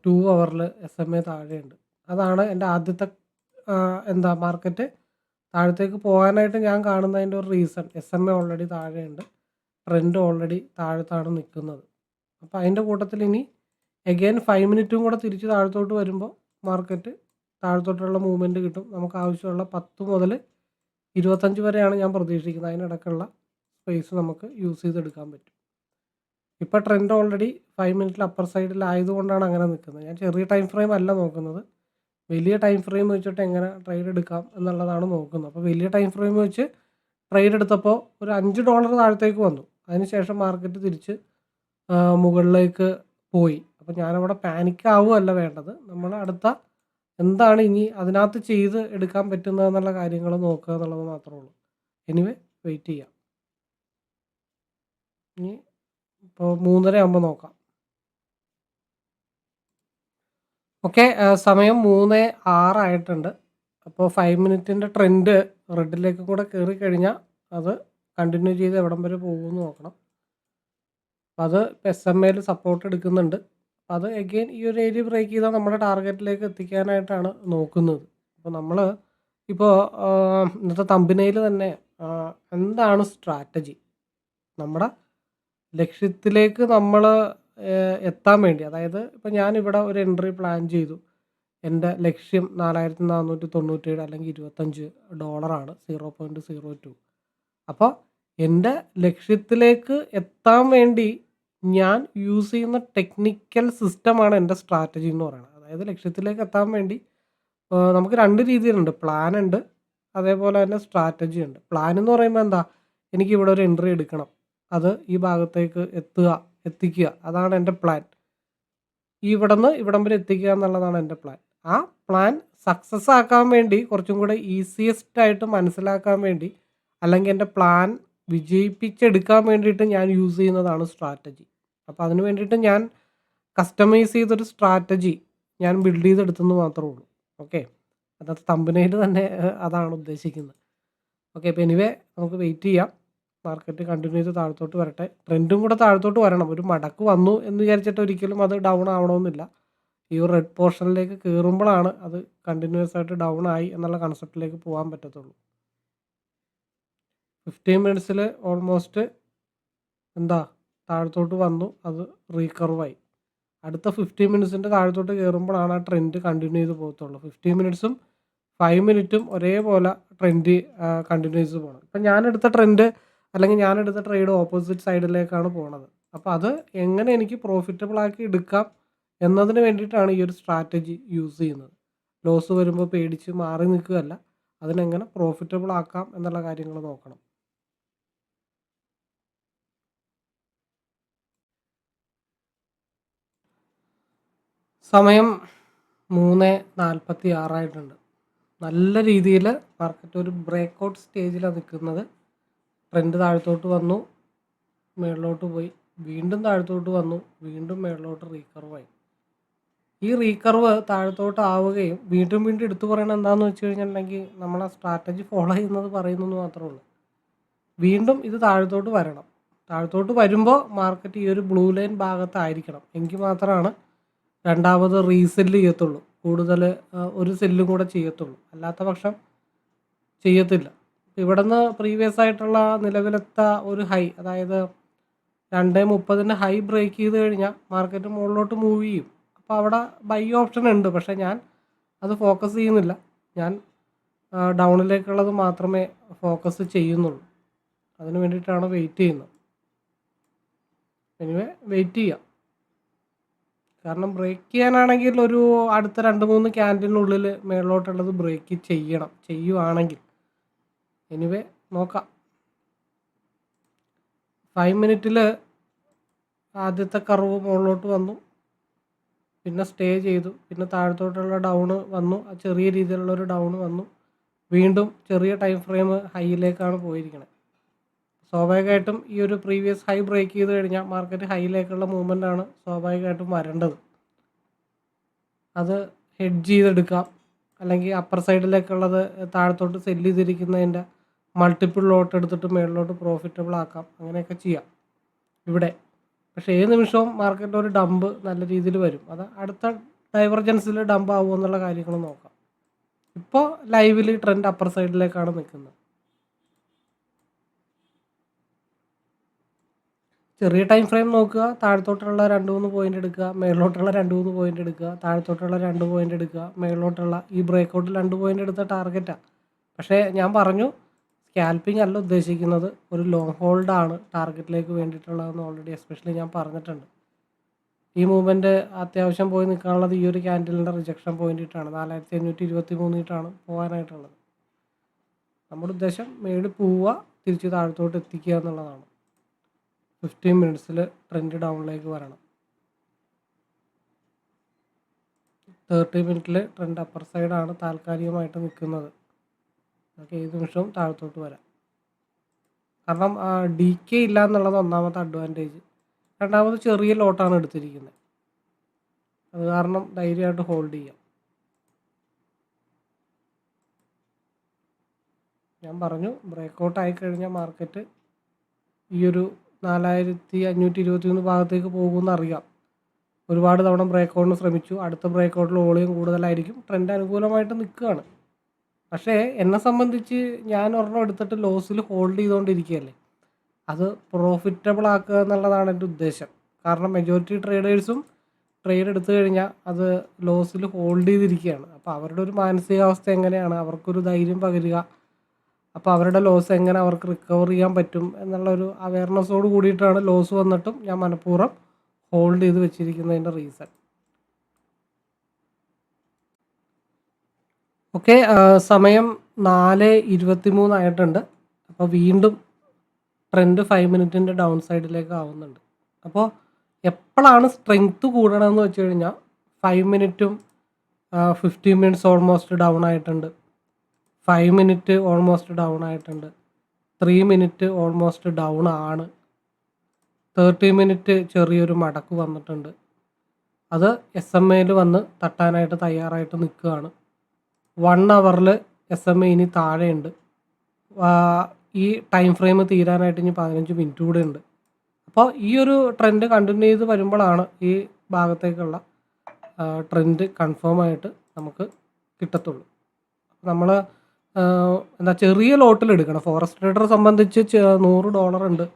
ടു അവറിൽ എസ് എം എ താഴെയുണ്ട്. അതാണ് എന്റെ ആദ്യത്തെ എന്താ മാർക്കറ്റ് താഴത്തേക്ക് പോകാനായിട്ട് ഞാൻ കാണുന്നതിന്റെ ഒരു reason. S M A already താഴെയുണ്ട്. Trend already താഴത്താണ് നിൽക്കുന്നത്. അപ്പോൾ അതിന്റെ കൂട്ടത്തിൽ ഇനി എഗെയിൻ ഫൈവ് മിനിറ്റും കൂടെ തിരിച്ച് താഴത്തോട്ട് വരുമ്പോൾ മാർക്കറ്റ് താഴത്തോട്ടുള്ള മൂവ്മെന്റ് കിട്ടും. നമുക്ക് ആവശ്യമുള്ള 10 മുതൽ 25 വരെയാണ് ഞാൻ പ്രതീക്ഷിക്കുന്നത്. അതിനിടയ്ക്കുള്ള സ്പേസ് നമുക്ക് യൂസ് ചെയ്തെടുക്കാൻ പറ്റും. ഇപ്പോൾ ട്രെൻഡ് ഓൾറെഡി ഫൈവ് മിനിറ്റിൽ അപ്പർ സൈഡിൽ ആയതുകൊണ്ടാണ് അങ്ങനെ നിൽക്കുന്നത്. ഞാൻ ചെറിയ ടൈം ഫ്രെയിം അല്ല നോക്കുന്നത്. വലിയ ടൈം ഫ്രെയിം വെച്ചിട്ട് എങ്ങനെ ട്രേഡ് എടുക്കാം എന്നുള്ളതാണ് നോക്കുന്നത്. അപ്പോൾ വലിയ ടൈം ഫ്രെയിം വെച്ച് ട്രേഡ് എടുത്തപ്പോൾ ഒരു അഞ്ച് ഡോളർ താഴത്തേക്ക് വന്നു. അതിനുശേഷം മാർക്കറ്റ് തിരിച്ച് മുകളിലേക്ക് പോയി. അപ്പോൾ ഞാനവിടെ പാനിക് ആവുകയല്ല വേണ്ടത്. നമ്മൾ അടുത്ത എന്താണ് ഇനി അതിനകത്ത് ചെയ്ത് എടുക്കാൻ പറ്റുന്നത് എന്നുള്ള കാര്യങ്ങൾ നോക്കുക എന്നുള്ളത് മാത്രമേ ഉള്ളൂ. എനിവേ വെയിറ്റ് ചെയ്യാം. ഇനി ഇപ്പോൾ മൂന്നര ആകുമ്പോൾ നോക്കാം. ഓക്കെ സമയം മൂന്ന് ആറായിട്ടുണ്ട് അപ്പോൾ ഫൈവ് മിനിറ്റിന്റെ ട്രെൻഡ് റെഡിലേക്ക് കൂടെ കയറി കഴിഞ്ഞാൽ അത് കണ്ടിന്യൂ ചെയ്ത് എവിടം വരെ പോകുമെന്ന് നോക്കണം. അത് എസ് എം എയിൽ സപ്പോർട്ട് എടുക്കുന്നുണ്ട്. അത് എഗെയിൻ ഈ ഒരു ഏരിയ ബ്രേക്ക് ചെയ്താൽ നമ്മുടെ ടാർഗറ്റിലേക്ക് എത്തിക്കാനായിട്ടാണ് നോക്കുന്നത്. അപ്പോൾ നമ്മൾ ഇപ്പോൾ ഇന്നത്തെ തമ്പിനയിൽ തന്നെ എന്താണ് സ്ട്രാറ്റജി നമ്മുടെ ലക്ഷ്യത്തിലേക്ക് നമ്മൾ എത്താൻ വേണ്ടി അതായത് ഇപ്പോൾ ഞാനിവിടെ ഒരു എൻട്രി പ്ലാൻ ചെയ്തു. എന്റെ ലക്ഷ്യം നാലായിരത്തി നാനൂറ്റി തൊണ്ണൂറ്റേഴ് അല്ലെങ്കിൽ ഇരുപത്തഞ്ച് ഡോളറാണ് സീറോ പോയിന്റ് സീറോ ടു അപ്പോൾ എന്റെ ലക്ഷ്യത്തിലേക്ക് എത്താൻ വേണ്ടി ഞാൻ യൂസ് ചെയ്യുന്ന ടെക്നിക്കൽ സിസ്റ്റമാണ് എന്റെ സ്ട്രാറ്റജി എന്ന് പറയുന്നത്. അതായത് ലക്ഷ്യത്തിലേക്ക് എത്താൻ വേണ്ടി നമുക്ക് രണ്ട് രീതിയിലുണ്ട്. പ്ലാൻ ഉണ്ട് അതേപോലെ തന്നെ സ്ട്രാറ്റജി ഉണ്ട്. പ്ലാൻ എന്ന് പറയുമ്പോൾ എന്താ? എനിക്ക് ഇവിടെ ഒരു എൻട്രി എടുക്കണം. അത് ഈ ഭാഗത്തേക്ക് എത്തുക എത്തിക്കുക. അതാണ് എന്റെ പ്ലാൻ ഇവിടെ നിന്ന് ഇവിടം വരെ എത്തിക്കുക എന്നുള്ളതാണ് എന്റെ പ്ലാൻ ആ പ്ലാൻ സക്സസ് ആക്കാൻ വേണ്ടി കുറച്ചും കൂടെ ഈസിയസ്റ്റ് ആയിട്ട് മനസ്സിലാക്കാൻ വേണ്ടി അല്ലെങ്കിൽ എന്റെ പ്ലാൻ വിജയിപ്പിച്ചെടുക്കാൻ വേണ്ടിയിട്ട് ഞാൻ യൂസ് ചെയ്യുന്നതാണ് സ്ട്രാറ്റജി അപ്പോൾ അതിന് വേണ്ടിയിട്ട് ഞാൻ കസ്റ്റമൈസ് ചെയ്തൊരു സ്ട്രാറ്റജി ഞാൻ ബിൽഡ് ചെയ്തെടുത്തെന്ന് മാത്രമേ ഉള്ളൂ. ഓക്കെ അതായത് തമ്പനയിൽ തന്നെ അതാണ് ഉദ്ദേശിക്കുന്നത്. ഓക്കെ അപ്പോൾ എനിവേ നമുക്ക് വെയിറ്റ് ചെയ്യാം. മാർക്കറ്റ് കണ്ടിന്യൂ ചെയ്ത് താഴത്തോട്ട് വരട്ടെ. ട്രെൻഡും കൂടെ താഴത്തോട്ട് വരണം. ഒരു മടക്ക് വന്നു എന്ന് വിചാരിച്ചിട്ട് ഒരിക്കലും അത് ഡൗൺ ആവണമെന്നില്ല. ഈ റെഡ് പോർഷനിലേക്ക് കയറുമ്പോഴാണ് അത് കണ്ടിന്യൂസ് ആയിട്ട് ഡൗൺ ആയി എന്നുള്ള കൺസെപ്റ്റിലേക്ക് പോകാൻ പറ്റത്തുള്ളൂ. ഫിഫ്റ്റീൻ മിനിറ്റ്സിൽ ഓൾമോസ്റ്റ് എന്താ താഴത്തോട്ട് വന്നു. അത് റീകർവായി അടുത്ത ഫിഫ്റ്റീൻ മിനിറ്റ്സിന്റെ താഴത്തോട്ട് കയറുമ്പോഴാണ് ആ ട്രെൻഡ് കണ്ടിന്യൂ ചെയ്ത് പോകത്തുള്ളൂ. ഫിഫ്റ്റീൻ മിനിറ്റ്സും ഫൈവ് മിനിറ്റും ഒരേപോലെ ട്രെൻഡ് കണ്ടിന്യൂ ചെയ്ത് പോകണം. ഇപ്പം ഞാനെടുത്ത ട്രെൻഡ് അല്ലെങ്കിൽ ഞാനെടുത്ത ട്രേഡ് ഓപ്പോസിറ്റ് സൈഡിലേക്കാണ് പോണത്. അപ്പോൾ അത് എങ്ങനെ എനിക്ക് പ്രോഫിറ്റബിൾ ആക്കി എടുക്കാം എന്നതിന് വേണ്ടിയിട്ടാണ് ഈ ഒരു സ്ട്രാറ്റജി യൂസ് ചെയ്യുന്നത്. ലോസ് വരുമ്പോൾ പേടിച്ച് മാറി നിൽക്കുകയല്ല. അതിനെങ്ങനെ പ്രോഫിറ്റബിൾ ആക്കാം എന്നുള്ള കാര്യങ്ങൾ നോക്കണം. സമയം മൂന്ന് നാൽപ്പത്തി ആറായിട്ടുണ്ട്. നല്ല രീതിയിൽ മാർക്കറ്റ് ഒരു ബ്രേക്ക് ഔട്ട് സ്റ്റേജിലാണ് നിൽക്കുന്നത്. ട്രെൻഡ് താഴത്തോട്ട് വന്നു. മേളിലോട്ട് പോയി. വീണ്ടും താഴത്തോട്ട് വന്നു. വീണ്ടും മേളിലോട്ട് റീകർവായി ഈ റീകർവ് താഴത്തോട്ട് ആവുകയും വീണ്ടും വീണ്ടും എടുത്തു പറയണത് എന്താണെന്ന് വെച്ച് കഴിഞ്ഞിട്ടുണ്ടെങ്കിൽ നമ്മൾ ആ സ്ട്രാറ്റജി ഫോളോ ചെയ്യുന്നത് പറയുന്നത് മാത്രമേ ഉള്ളൂ. വീണ്ടും ഇത് താഴത്തോട്ട് വരണം. താഴത്തോട്ട് വരുമ്പോൾ മാർക്കറ്റ് ഈ ഒരു ബ്ലൂ ലൈൻ ഭാഗത്തായിരിക്കണം. എങ്കിൽ മാത്രമാണ് രണ്ടാമത് റീസെല്ല് ചെയ്യത്തുള്ളൂ. കൂടുതൽ ഒരു സെല്ലും കൂടെ ചെയ്യത്തുള്ളൂ. അല്ലാത്ത പക്ഷം ചെയ്യത്തില്ല. ഇവിടെ നിന്ന് പ്രീവിയസ് ആയിട്ടുള്ള നിലവിലത്തെ ഒരു ഹൈ അതായത് രണ്ട് മുപ്പതിന്റെ ഹൈ ബ്രേക്ക് ചെയ്ത് കഴിഞ്ഞാൽ മാർക്കറ്റ് മുകളിലോട്ട് മൂവ് ചെയ്യും. അപ്പോൾ അവിടെ ബൈ ഓപ്ഷൻ ഉണ്ട്. പക്ഷേ ഞാൻ അത് ഫോക്കസ് ചെയ്യുന്നില്ല. ഞാൻ ഡൗണിലേക്കുള്ളത് മാത്രമേ ഫോക്കസ് ചെയ്യുന്നുള്ളൂ. അതിന് വേണ്ടിയിട്ടാണ് വെയിറ്റ് ചെയ്യുന്നത്. എനിവേ വെയിറ്റ് ചെയ്യാം. കാരണം ബ്രേക്ക് ചെയ്യാനാണെങ്കിൽ ഒരു അടുത്ത രണ്ട് മൂന്ന് ക്യാൻഡിനുള്ളിൽ മേളിലോട്ടുള്ളത് ബ്രേക്ക് ചെയ്യണം ചെയ്യുവാണെങ്കിൽ. എനിവേ നോക്കാം. ഫൈവ് മിനിറ്റിൽ ആദ്യത്തെ കർവ് മുകളിലോട്ട് വന്നു. പിന്നെ സ്റ്റേ ചെയ്തു. പിന്നെ താഴത്തോട്ടുള്ള ഡൗൺ വന്നു. ചെറിയ രീതിയിലുള്ള ഒരു ഡൗൺ വന്നു. വീണ്ടും ചെറിയ ടൈം ഫ്രെയിം ഹൈയിലേക്കാണ് പോയിരിക്കുന്നത് സ്വാഭാവികമായിട്ടും ഈ ഒരു പ്രീവിയസ് ഹൈ ബ്രേക്ക് ചെയ്ത് കഴിഞ്ഞാൽ മാർക്കറ്റ് ഹൈയിലേക്കുള്ള മൂവ്മെന്റ് ആണ് സ്വാഭാവികമായിട്ടും വരേണ്ടത്. അത് ഹെഡ്ജ് ചെയ്തെടുക്കാം. അല്ലെങ്കിൽ അപ്പർ സൈഡിലേക്കുള്ളത് താഴത്തോട്ട് സെല്ല് ചെയ്തിരിക്കുന്നതിന്റെ മൾട്ടിപ്പിൾ ലോട്ട് എടുത്തിട്ട് മേളിലോട്ട് പ്രോഫിറ്റബിൾ ആക്കാം. അങ്ങനെയൊക്കെ ചെയ്യാം. ഇവിടെ. പക്ഷേ ഏത് നിമിഷവും മാർക്കറ്റിൽ ഒരു ഡമ്പ് നല്ല രീതിയിൽ വരും. അത് അടുത്ത ഡൈവർജൻസിൽ ഡമ്പ് ആവുമോ എന്നുള്ള കാര്യങ്ങൾ നോക്കാം. ഇപ്പോൾ ലൈവിൽ ട്രെൻഡ് അപ്പർ സൈഡിലേക്കാണ് നിൽക്കുന്നത്. ചെറിയ ടൈം ഫ്രെയിം നോക്കുക താഴത്തോട്ടുള്ള രണ്ട് മൂന്ന് പോയിന്റ് എടുക്കുക മേളിലോട്ടുള്ള രണ്ട് മൂന്ന് പോയിന്റ് എടുക്കുക താഴത്തോട്ടുള്ള രണ്ട് പോയിന്റ് എടുക്കുക മേളിലോട്ടുള്ള ഈ ബ്രേക്ക് ഔട്ടിൽ രണ്ട് പോയിന്റ് എടുത്ത ടാർഗറ്റാണ് പക്ഷേ ഞാൻ പറഞ്ഞു സ്കാൽപ്പിംഗ് അല്ല ഉദ്ദേശിക്കുന്നത് ഒരു ലോങ് ഹോൾഡാണ് ടാർഗറ്റിലേക്ക് വേണ്ടിയിട്ടുള്ളതെന്ന് ഓൾറെഡി എസ്പെഷ്യലി ഞാൻ പറഞ്ഞിട്ടുണ്ട്. ഈ മൂവ്മെന്റ് അത്യാവശ്യം പോയി നിൽക്കാനുള്ളത് ഈ ഒരു ക്യാൻഡലിന്റെ റിജക്ഷൻ പോയിന്റിട്ടാണ് നാലായിരത്തി അഞ്ഞൂറ്റി ഇരുപത്തി മൂന്നിട്ടാണ് പോകാനായിട്ടുള്ളത്. നമ്മുടെ ഉദ്ദേശം മേളിൽ പോവുക തിരിച്ച് താഴത്തോട്ട് എത്തിക്കുക എന്നുള്ളതാണ്. ഫിഫ്റ്റീൻ മിനിറ്റ്സിൽ ട്രെൻഡ് ഡൗണിലേക്ക് വരണം. തേർട്ടി മിനിറ്റിൽ ട്രെൻഡ് അപ്പർ സൈഡാണ് താൽക്കാലികമായിട്ട് നിൽക്കുന്നത്. നമുക്ക് ഏത് നിമിഷവും താഴത്തോട്ട് വരാം. കാരണം ഡി കെ ഇല്ല എന്നുള്ളത് ഒന്നാമത്തെ അഡ്വാന്റേജ് രണ്ടാമത് ചെറിയ ലോട്ടാണ് എടുത്തിരിക്കുന്നത്. അത് കാരണം ധൈര്യമായിട്ട് ഹോൾഡ് ചെയ്യാം. ഞാൻ പറഞ്ഞു ബ്രേക്ക് ഔട്ട് ആയിക്കഴിഞ്ഞാൽ മാർക്കറ്റ് ഈ ഒരു നാലായിരത്തി അഞ്ഞൂറ്റി ഇരുപത്തി മൂന്ന് ഭാഗത്തേക്ക് പോകുമെന്ന് അറിയാം. ഒരുപാട് തവണ ബ്രേക്കൗട്ടിന് ശ്രമിച്ചു. അടുത്ത ബ്രേക്കൗട്ടിൽ ഓളിയും കൂടുതലായിരിക്കും. ട്രെൻഡ് അനുകൂലമായിട്ട് നിൽക്കുകയാണ്. പക്ഷേ എന്നെ സംബന്ധിച്ച് ഞാൻ ഒരെണ്ണം എടുത്തിട്ട് ലോസിൽ ഹോൾഡ് ചെയ്തുകൊണ്ടിരിക്കുകയല്ലേ? അത് പ്രോഫിറ്റബിൾ ആക്കുക എന്നുള്ളതാണ് എന്റെ ഉദ്ദേശം. കാരണം മെജോറിറ്റി ട്രേഡേഴ്സും ട്രേഡ് എടുത്തു കഴിഞ്ഞാൽ അത് ലോസിൽ ഹോൾഡ് ചെയ്തിരിക്കുകയാണ്. അപ്പോൾ അവരുടെ ഒരു മാനസികാവസ്ഥ എങ്ങനെയാണ്? അവർക്കൊരു ധൈര്യം പകരുക. അപ്പോൾ അവരുടെ ലോസ് എങ്ങനെ അവർക്ക് റിക്കവർ ചെയ്യാൻ പറ്റും എന്നുള്ള ഒരു അവയർനെസ്സോട് കൂടിയിട്ടാണ് ലോസ് വന്നിട്ടും ഞാൻ മനഃപൂർവം ഹോൾഡ് ചെയ്ത് വെച്ചിരിക്കുന്നതിന്റെ റീസൺ ഓക്കെ സമയം നാല് ഇരുപത്തി മൂന്നായിട്ടുണ്ട് അപ്പോൾ വീണ്ടും ട്രെൻഡ് ഫൈവ് മിനിറ്റിന്റെ ഡൗൺ സൈഡിലേക്ക് ആവുന്നുണ്ട്. അപ്പോൾ എപ്പോഴാണ് സ്ട്രെങ്ത്ത് കൂടണമെന്ന് വെച്ച് കഴിഞ്ഞാൽ ഫൈവ് മിനിറ്റും ഫിഫ്റ്റീൻ മിനിറ്റ്സ് ഓൾമോസ്റ്റ് ഡൗൺ ആയിട്ടുണ്ട്. ഫൈവ് മിനിറ്റ് ഓൾമോസ്റ്റ് ഡൗൺ ആയിട്ടുണ്ട്. ത്രീ മിനിറ്റ് ഓൾമോസ്റ്റ് ഡൗൺ ആണ്. തേർട്ടി മിനിറ്റ് ചെറിയൊരു മടക്ക് വന്നിട്ടുണ്ട്. അത് എസ് എം എയിൽ വന്ന് തട്ടാനായിട്ട് തയ്യാറായിട്ട് നിൽക്കുകയാണ്. വൺ അവറിൽ എസ് എം എ ഇനി താഴെയുണ്ട്. ഈ ടൈം ഫ്രെയിം തീരാനായിട്ട് ഇനി പതിനഞ്ച് മിനിറ്റ് കൂടെ ഉണ്ട്. അപ്പോൾ ഈ ഒരു ട്രെൻഡ് കണ്ടിന്യൂ ചെയ്ത് വരുമ്പോഴാണ് ഈ ഭാഗത്തേക്കുള്ള ട്രെൻഡ് കൺഫേം ആയിട്ട് നമുക്ക് കിട്ടത്തുള്ളൂ. നമ്മൾ എന്താ ചെറിയ ലോട്ടിൽ എടുക്കണം. ഫോറസ്റ്റ് ട്രേഡറെ സംബന്ധിച്ച് നൂറ് ഡോളർ ഉണ്ട്.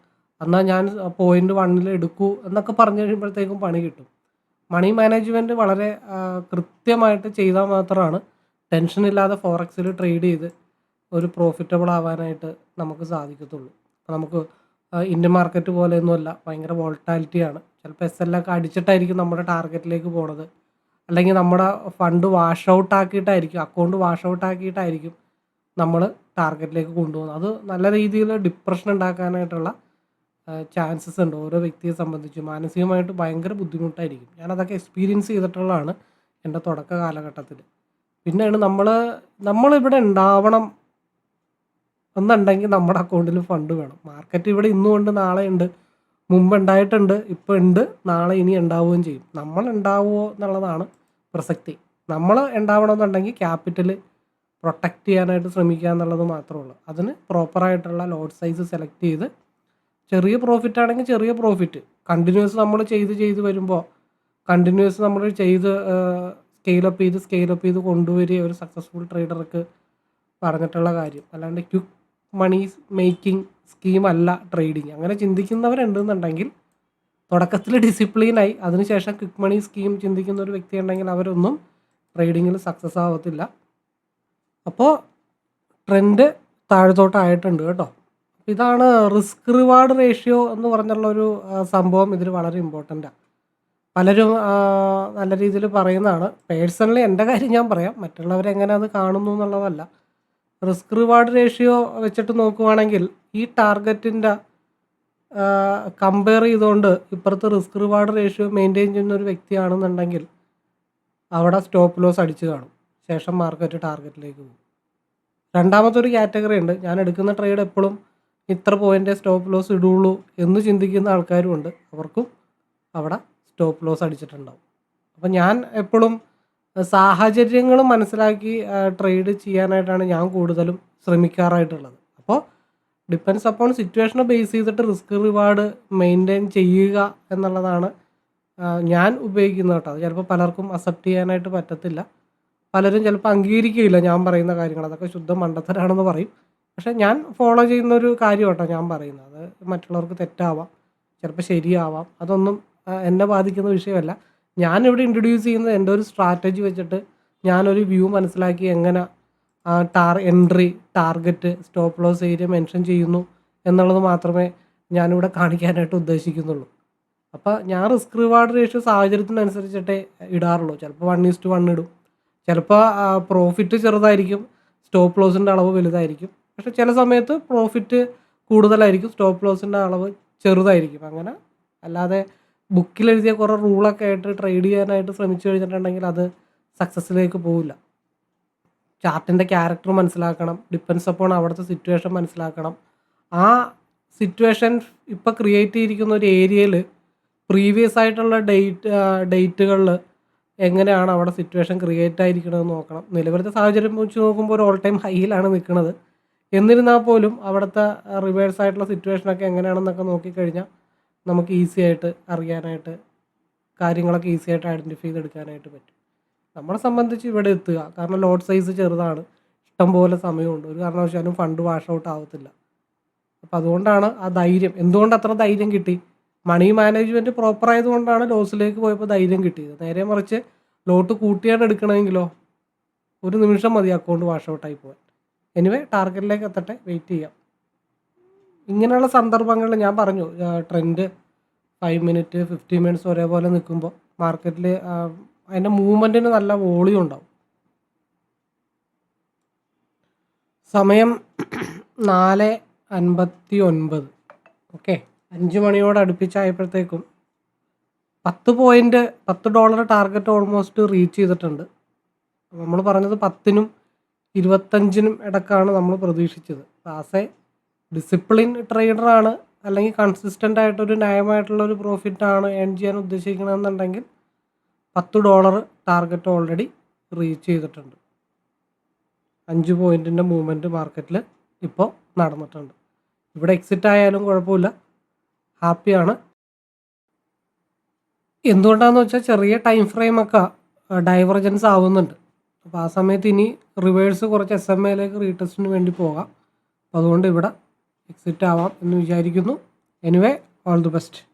എന്നാൽ ഞാൻ പോയിന്റ് വണ്ണിൽ എടുക്കൂ എന്നൊക്കെ പറഞ്ഞു കഴിയുമ്പോഴത്തേക്കും പണി കിട്ടും. മണി മാനേജ്മെന്റ് വളരെ കൃത്യമായിട്ട് ചെയ്താൽ മാത്രമാണ് ടെൻഷൻ ഇല്ലാതെ ഫോറക്സിൽ ട്രേഡ് ചെയ്ത് ഒരു പ്രോഫിറ്റബിൾ ആവാനായിട്ട് നമുക്ക് സാധിക്കത്തുള്ളൂ. നമുക്ക് ഇന്ത്യൻ മാർക്കറ്റ് പോലെയൊന്നുമല്ല. ഭയങ്കര വോൾട്ടാലിറ്റിയാണ് ചിലപ്പോൾ എസ് എൽ ഒക്കെ അടിച്ചിട്ടായിരിക്കും നമ്മുടെ ടാർഗറ്റിലേക്ക് പോണത്. അല്ലെങ്കിൽ നമ്മുടെ ഫണ്ട് വാഷ് ഔട്ട് ആക്കിയിട്ടായിരിക്കും അക്കൗണ്ട് വാഷ് ഔട്ട് ആക്കിയിട്ടായിരിക്കും നമ്മൾ ടാർഗറ്റിലേക്ക് കൊണ്ടുപോകുന്നത് അത് നല്ല രീതിയിൽ ഡിപ്രഷൻ ഉണ്ടാക്കാനായിട്ടുള്ള ചാൻസസ് ഉണ്ട്. ഓരോ വ്യക്തിയെ സംബന്ധിച്ച് മാനസികമായിട്ട് ഭയങ്കര ബുദ്ധിമുട്ടായിരിക്കും. ഞാനതൊക്കെ എക്സ്പീരിയൻസ് ചെയ്തിട്ടുള്ളതാണ് എന്റെ തുടക്ക കാലഘട്ടത്തിൽ. പിന്നെയാണ് നമ്മൾ നമ്മളിവിടെ ഉണ്ടാവണം എന്നുണ്ടെങ്കിൽ നമ്മുടെ അക്കൗണ്ടിൽ ഫണ്ട് വേണം. മാർക്കറ്റ് ഇവിടെ ഇന്നും ഉണ്ട് നാളെ ഉണ്ട് മുമ്പ് ഉണ്ടായിട്ടുണ്ട് ഇപ്പോൾ ഉണ്ട് നാളെ ഇനി ഉണ്ടാവുകയും ചെയ്യും. നമ്മൾ ഉണ്ടാവുമോ എന്നുള്ളതാണ് പ്രസക്തി. നമ്മൾ ഉണ്ടാവണമെന്നുണ്ടെങ്കിൽ ക്യാപിറ്റൽ പ്രൊട്ടക്റ്റ് ചെയ്യാനായിട്ട് ശ്രമിക്കുക എന്നുള്ളത് മാത്രമേ ഉള്ളൂ അതിന് പ്രോപ്പറായിട്ടുള്ള ലോഡ് സൈസ് സെലക്ട് ചെയ്ത് ചെറിയ പ്രോഫിറ്റ് ആണെങ്കിൽ ചെറിയ പ്രോഫിറ്റ് കണ്ടിന്യൂസ് നമ്മൾ ചെയ്ത് ചെയ്ത് വരുമ്പോൾ കണ്ടിന്യൂസ് നമ്മൾ ചെയ്ത് സ്കെയിലപ്പ് ചെയ്ത് സ്കെയിലപ്പ് ചെയ്ത് കൊണ്ടുവരിക ഒരു സക്സസ്ഫുൾ ട്രേഡർക്ക് പറഞ്ഞിട്ടുള്ള കാര്യം. അല്ലാണ്ട് ക്വിക്ക് മണി മേക്കിംഗ് സ്കീം അല്ല ട്രേഡിങ് അങ്ങനെ ചിന്തിക്കുന്നവരുണ്ടെന്നുണ്ടെങ്കിൽ തുടക്കത്തിൽ ഡിസിപ്ലിനായി അതിനുശേഷം ക്വിക്ക് മണി സ്കീം ചിന്തിക്കുന്ന ഒരു വ്യക്തി ഉണ്ടെങ്കിൽ അവരൊന്നും ട്രേഡിങ്ങിൽ സക്സസ് ആവത്തില്ല. അപ്പോൾ ട്രെൻഡ് താഴത്തോട്ടായിട്ടുണ്ട് കേട്ടോ. ഇതാണ് റിസ്ക് റിവാർഡ് റേഷ്യോ എന്ന് പറഞ്ഞുള്ള ഒരു സംഭവം ഇതിൽ വളരെ ഇമ്പോർട്ടന്റാണ് പലരും നല്ല രീതിയിൽ പറയുന്നതാണ്. പേഴ്സണലി എന്റെ കാര്യം ഞാൻ പറയാം. മറ്റുള്ളവരെങ്ങനെ അത് കാണുന്നു എന്നുള്ളതല്ല. റിസ്ക് റിവാർഡ് റേഷ്യോ വെച്ചിട്ട് നോക്കുവാണെങ്കിൽ ഈ ടാർഗറ്റിന്റെ കമ്പയർ ചെയ്തുകൊണ്ട് ഇപ്പുറത്ത് റിസ്ക് റിവാർഡ് റേഷ്യോ മെയിന്റെയിൻ ചെയ്യുന്ന ഒരു വ്യക്തിയാണെന്നുണ്ടെങ്കിൽ അവിടെ സ്റ്റോപ്പ് ലോസ് അടിച്ചു കാണും. ശേഷം മാർക്കറ്റ് ടാർഗറ്റിലേക്ക് പോകും. രണ്ടാമത്തെ ഒരു കാറ്റഗറി ഉണ്ട്. ഞാൻ എടുക്കുന്ന ട്രേഡ് എപ്പോഴും ഇത്ര പോയിന്റ് സ്റ്റോപ്പ് ലോസ് ഇടുള്ളൂ എന്ന് ചിന്തിക്കുന്ന ആൾക്കാരും ഉണ്ട്. അവർക്കും അവിടെ സ്റ്റോപ്പ് ലോസ് അടിച്ചിട്ടുണ്ടാവും. അപ്പം ഞാൻ എപ്പോഴും സാഹചര്യങ്ങൾ മനസ്സിലാക്കി ട്രേഡ് ചെയ്യാനായിട്ടാണ് ഞാൻ കൂടുതലും ശ്രമിക്കാറായിട്ടുള്ളത്. അപ്പോൾ ഡിപ്പെൻസ് അപ്പോൺ സിറ്റുവേഷനെ ബേസ് ചെയ്തിട്ട് റിസ്ക് റിവാർഡ് മെയിന്റെയിൻ ചെയ്യുക എന്നുള്ളതാണ് ഞാൻ ഉപയോഗിക്കുന്നത് കേട്ടോ. ചിലപ്പോൾ പലർക്കും അക്സെപ്റ്റ് ചെയ്യാനായിട്ട് പറ്റത്തില്ല. പലരും ചിലപ്പോൾ അംഗീകരിക്കുകയില്ല ഞാൻ പറയുന്ന കാര്യങ്ങൾ. അതൊക്കെ ശുദ്ധ മണ്ടത്തരാണെന്ന് പറയും. പക്ഷേ ഞാൻ ഫോളോ ചെയ്യുന്ന ഒരു കാര്യമാട്ടോ ഞാൻ പറയുന്നത്. അത് മറ്റുള്ളവർക്ക് തെറ്റാവാം. ചിലപ്പോൾ ശരിയാവാം. അതൊന്നും എന്നെ ബാധിക്കുന്ന വിഷയമല്ല. ഞാനിവിടെ ഇൻട്രൊഡ്യൂസ് ചെയ്യുന്നത് എന്റെ ഒരു സ്ട്രാറ്റജി വെച്ചിട്ട് ഞാനൊരു വ്യൂ മനസ്സിലാക്കി എങ്ങനെ tar entry target stop loss area mention ചെയ്യുന്നു എന്നുള്ളത് മാത്രമേ ഞാനിവിടെ കാണിക്കാനായിട്ട് ഉദ്ദേശിക്കുന്നുള്ളൂ. അപ്പോൾ ഞാൻ റിസ്ക് റിവാർഡ് റേഷ്യോ സാഹചര്യത്തിനനുസരിച്ചിട്ടേ ഇടാറുള്ളൂ. ചിലപ്പോൾ വൺ ഈസ് ടു വൺ ഇടും. ചിലപ്പോൾ പ്രോഫിറ്റ് ചെറുതായിരിക്കും സ്റ്റോപ്പ് ലോസിന്റെ അളവ് വലുതായിരിക്കും. പക്ഷെ ചില സമയത്ത് പ്രോഫിറ്റ് കൂടുതലായിരിക്കും സ്റ്റോപ്പ് ലോസിന്റെ അളവ് ചെറുതായിരിക്കും. അങ്ങനെ അല്ലാതെ ബുക്കിൽ എഴുതിയ കുറേ റൂളൊക്കെ ആയിട്ട് ട്രേഡ് ചെയ്യാനായിട്ട് ശ്രമിച്ചു കഴിഞ്ഞിട്ടുണ്ടെങ്കിൽ അത് സക്സസ്സിലേക്ക് പോവില്ല. ചാർട്ടിന്റെ ക്യാരക്ടർ മനസ്സിലാക്കണം ഡിപ്പെൻസ് അപ്പോൺ അവിടുത്തെ സിറ്റുവേഷൻ മനസ്സിലാക്കണം. ആ സിറ്റുവേഷൻ ഇപ്പോൾ ക്രിയേറ്റ് ചെയ്തിരിക്കുന്ന ഒരു ഏരിയയിൽ പ്രീവിയസ് ആയിട്ടുള്ള ഡേറ്റ് ഡേറ്റുകളിൽ എങ്ങനെയാണ് അവിടെ സിറ്റുവേഷൻ ക്രിയേറ്റ് ആയിരിക്കണമെന്ന് നോക്കണം. നിലവിലത്തെ സാഹചര്യം വെച്ച് നോക്കുമ്പോൾ ഒരു ഓൾ ടൈം ഹൈയിലാണ് നിൽക്കുന്നത്. എന്നിരുന്നാൽ പോലും അവിടുത്തെ റിവേഴ്സ് ആയിട്ടുള്ള സിറ്റുവേഷനൊക്കെ എങ്ങനെയാണെന്നൊക്കെ നോക്കിക്കഴിഞ്ഞാൽ നമുക്ക് ഈസി ആയിട്ട് അറിയാനായിട്ട് കാര്യങ്ങളൊക്കെ ഈസി ആയിട്ട് ഐഡന്റിഫൈ ചെയ്തെടുക്കാനായിട്ട് പറ്റും. നമ്മളെ സംബന്ധിച്ച് ഇവിടെ എത്തുക. കാരണം ലോഡ് സൈസ് ചെറുതാണ്. ഇഷ്ടംപോലെ സമയമുണ്ട്. ഒരു കാരണവശാലും ഫണ്ട് വാഷ് ഔട്ട് ആവത്തില്ല. അപ്പോൾ അതുകൊണ്ടാണ് ആ ധൈര്യം. എന്തുകൊണ്ട് അത്ര ധൈര്യം കിട്ടി? മണി മാനേജ്മെന്റ് പ്രോപ്പർ ആയതുകൊണ്ടാണ് ലോസിലേക്ക് പോയപ്പോൾ ധൈര്യം കിട്ടിയത്. നേരെ മറിച്ച് ലോട്ട് കൂട്ടിയാണ് എടുക്കണമെങ്കിലോ ഒരു നിമിഷം മതി അക്കൗണ്ട് വാഷ് ഔട്ടായി പോകാൻ എനിവേ ടാർഗറ്റിലേക്ക് എത്തട്ടെ വെയിറ്റ് ചെയ്യാം. ഇങ്ങനെയുള്ള സന്ദർഭങ്ങളിൽ ഞാൻ പറഞ്ഞു trend five minute fifty minutes ഒരേപോലെ നിൽക്കുമ്പോൾ മാർക്കറ്റിൽ അതിന്റെ മൂവ്മെന്റിന് നല്ല വോളിയം ഉണ്ടാവും. സമയം നാല് അൻപത്തി ഒൻപത്. ഓക്കെ അഞ്ച് മണിയോട് അടുപ്പിച്ചായപ്പോഴത്തേക്കും പത്ത് പോയിന്റ് പത്ത് ഡോളർ ടാർഗറ്റ് ഓൾമോസ്റ്റ് റീച്ച് ചെയ്തിട്ടുണ്ട്. നമ്മൾ പറഞ്ഞത് പത്തിനും ഇരുപത്തഞ്ചിനും ഇടക്കാണ് നമ്മൾ പ്രതീക്ഷിച്ചത്. ആസ് എ ഡിസിപ്ലിൻ ട്രേഡറാണ് അല്ലെങ്കിൽ കൺസിസ്റ്റന്റ് ആയിട്ടൊരു ന്യായമായിട്ടുള്ള ഒരു പ്രോഫിറ്റാണ് ഏൺ ചെയ്യാൻ ഉദ്ദേശിക്കണമെന്നുണ്ടെങ്കിൽ പത്ത് ഡോളർ ടാർഗറ്റ് ഓൾറെഡി റീച്ച് ചെയ്തിട്ടുണ്ട്. അഞ്ച് പോയിന്റിന്റെ മൂവ്മെന്റ് മാർക്കറ്റിൽ ഇപ്പോൾ നടന്നിട്ടുണ്ട്. ഇവിടെ എക്സിറ്റ് ആയാലും കുഴപ്പമില്ല. ഹാപ്പിയാണ്. എന്തുകൊണ്ടാണെന്ന് വെച്ചാൽ ചെറിയ ടൈം ഫ്രെയിമൊക്കെ ഡൈവർജൻസ് ആവുന്നുണ്ട്. അപ്പോൾ ആ സമയത്ത് ഇനി റിവേഴ്സ് കുറച്ച് എസ് എം എയിലേക്ക് റീടെസ്റ്റിന് വേണ്ടി പോകാം. അതുകൊണ്ട് ഇവിടെ എക്സിറ്റ് ആവാം എന്ന് വിചാരിക്കുന്നു. Anyway all the best